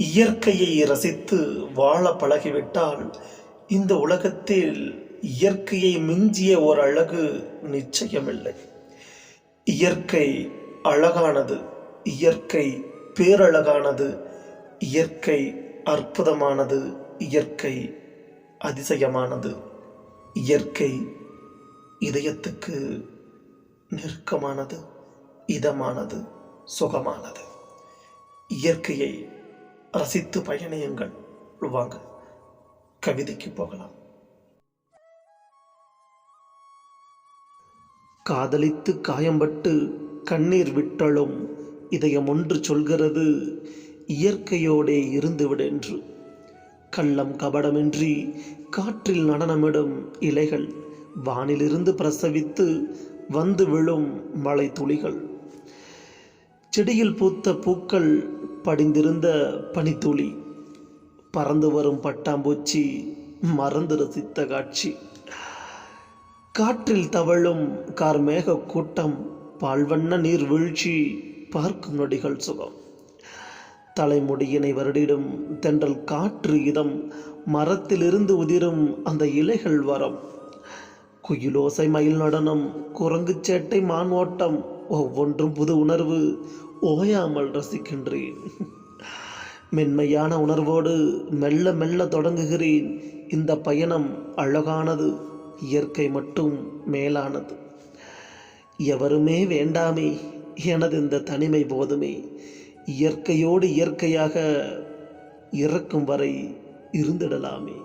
இயற்கையை ரசித்து வாழ பழகிவிட்டால் இந்த உலகத்தில் இயற்கையை மிஞ்சிய ஒரு அழகு நிச்சயமில்லை. இயற்கை அழகானது இயற்கை பேரழகானது இயற்கை அற்புதமானது இயற்கை அதிசயமானது. இயற்கை இதயத்துக்கு நெருக்கமானது இதமானது சுகமானது. இயற்கையை ரசித்து பயணியுங்கள். வாங்க கவிதைக்கு போகலாம். காதலித்து காயம்பட்டு கண்ணீர் விட்டலும் இதயம் ஒன்று சொல்கிறது இயற்கையோடே இருந்துவிடென்று கள்ளம் கபடமின்றி காற்றில் நடனமிடும் இலைகள் வானிலிருந்து பிரசவித்து வந்து விழும் மழை துளிகள் செடியில் பூத்த பூக்கள் படிந்திருந்த பனித்துளி பறந்து வரும் பட்டாம்பூச்சி மறந்து ரசித்த காட்சி. காற்றில் தவழும் கார்மேக கூட்டம் பால்வண்ண நீர் வீழ்ச்சி பார்க்கும் நொடிகள் சுகம். தலைமுடியினை வருடிடும் தென்றல் காற்று இதம் மரத்திலிருந்து உதிரும் அந்த இலைகள் வரம். குயிலோசை மயில் நடனம் குரங்கு சேட்டை மான் ஓட்டம் ஒவ்வொன்றும் புது உணர்வு ஓயாமல் ரசிக்கின்றேன். மென்மையான உணர்வோடு மெல்ல மெல்ல தொடங்குகிறேன். இந்த பயணம் அழகானது இயற்கை மட்டும் மேலானது. எவருமே வேண்டாமே எனது இந்த தனிமை போதுமே. இயற்கையோடு இயற்கையாக இறக்கும் வரை இருந்திடலாமே.